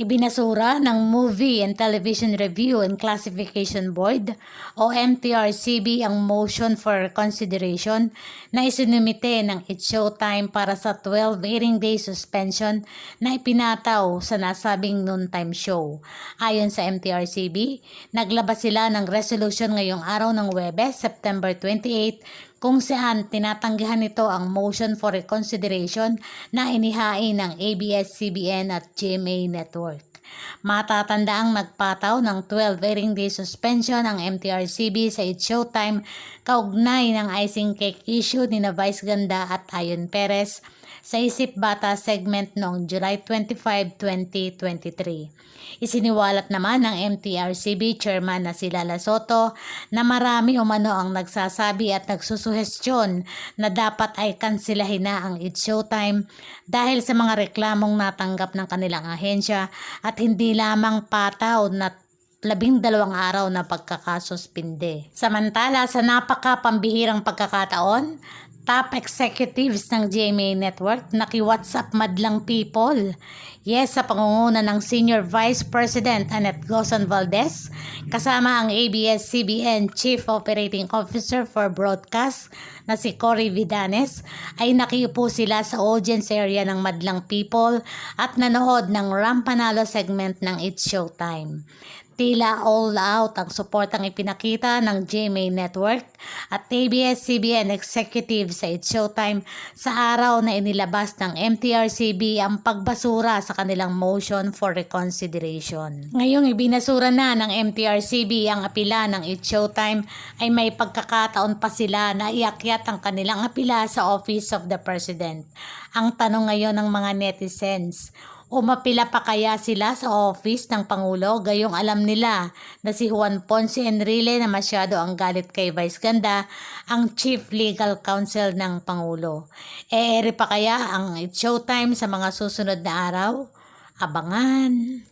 Ibinasura ng Movie and Television Review and Classification Board o MTRCB ang motion for consideration na isinumite ng It's Showtime para sa 12 airing day suspension na ipinataw sa nasabing noontime show. Ayon sa MTRCB, naglabas sila ng resolution ngayong araw ng Webes, September 28, kung saan tinatanggihan nito ang motion for reconsideration na inihain ng ABS-CBN at GMA Network. Matatandaang nagpataw ng 12 airing day suspension ang MTRCB sa It's Showtime kaugnay ng icing cake issue ni na Vice Ganda at Ayon Perez sa Isip Bata segment noong July 25, 2023. Isiniwalat naman ng MTRCB chairman na si Lala Soto na marami umano ang nagsasabi at nagsusuhestyon na dapat ay kansilahin na ang It's Showtime dahil sa mga reklamong natanggap ng kanilang ahensya at hindi lamang pataw na labing dalawang araw na pagkakasuspinde. Samantala, sa napaka-pambihirang pagkakataon, top executives ng GMA Network naki-WhatsApp madlang people. Yes, sa pangunguna ng Senior Vice President Annette Gozon Valdez, kasama ang ABS-CBN Chief Operating Officer for Broadcast na si Cory Vidanes, ay nakiupo sila sa audience area ng madlang people at nanood ng Rampanalo segment ng It's Showtime. Tila all out ang suportang ipinakita ng GMA Network at ABS-CBN Executive sa It's Showtime sa araw na inilabas ng MTRCB ang pagbasura sa kanilang motion for reconsideration. Ngayong ibinasura na ng MTRCB ang apila ng It's Showtime ay may pagkakataon pa sila na iakyat ang kanilang apila sa Office of the President. Ang tanong ngayon ng mga netizens, Umapila pa kaya sila sa office ng Pangulo gayong alam nila na si Juan Ponce Enrile na masyado ang galit kay Vice Ganda ang Chief Legal Counsel ng Pangulo. E pa kaya ang Showtime sa mga susunod na araw? Abangan!